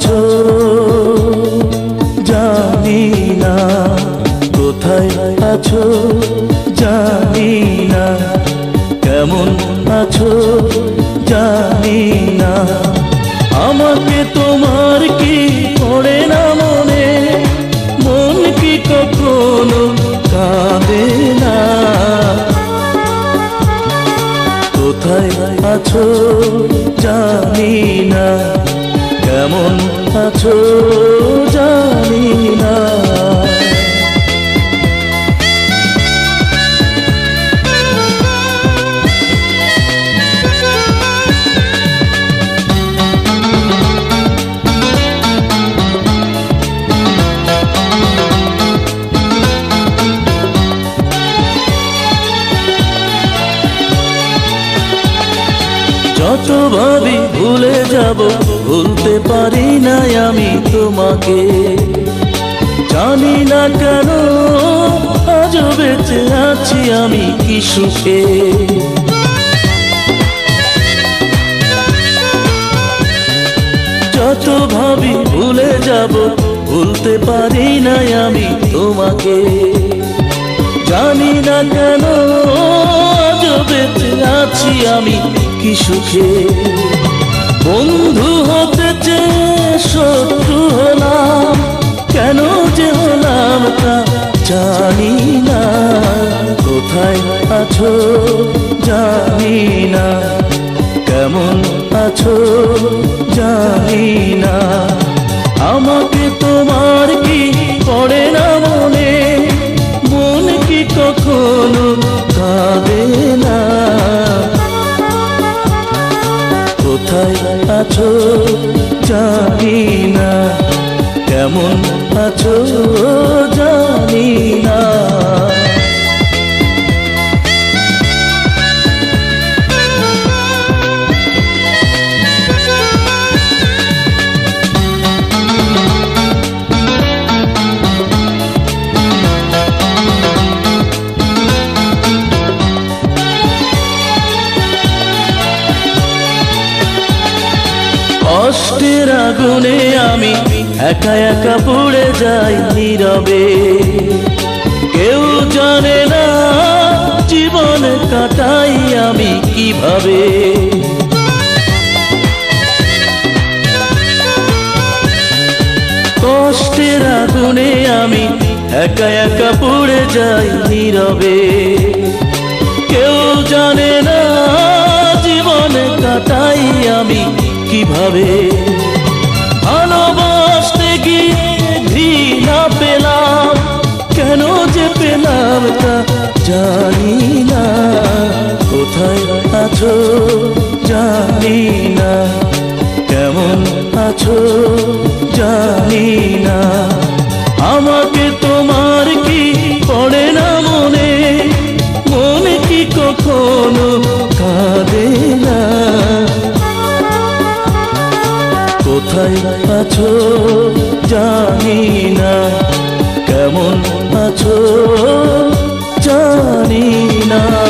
আছো জানি না কোথায় আছো, জানি না কেমন আছো, জানি না। আমাকে তোমার কি পড়ে না মনে? মন কি কখনো কাঁদে না? কোথায় আছো, জানি না। কেমন আছো জানি না। যত ভাবি ভুলে যাব ভুলতে পারি না আমি তোমাকে। জানি না কেন আজ বেঁচে আছি আমি কি সুখে। যত ভাবি ভুলে যাব, ভুলতে পারি না আমি তোমাকে। জানি না কেন আজ বেঁচে আছি আমি কি সুখে। বন্ধু হতে চেয়ে শত্রু হলাম। কেন যে হলাম তা জানি না। কোথায় আছো জানি না। কেমন আছো জানি না। জানি না কেমন আছো জানি না কষ্টের আগুনে আমি একা একা পড়ে যাই নীরবে। কেউ জানে না জীবন কাটাই আমি কীভাবে। কষ্টের আগুনে আমি একা একা পড়ে যাই নীরবে। কেউ জানে না জীবনে কাটাই আমি কীভাবে ভালোবাসতে গিয়ে ঘৃণা পেলাম? কেন যে পেলাম তা জানি না। কোথায় আছো জানি না। কেমন আছো জানি না। কোথায় আছো জানি না। কেমন আছো জানি না।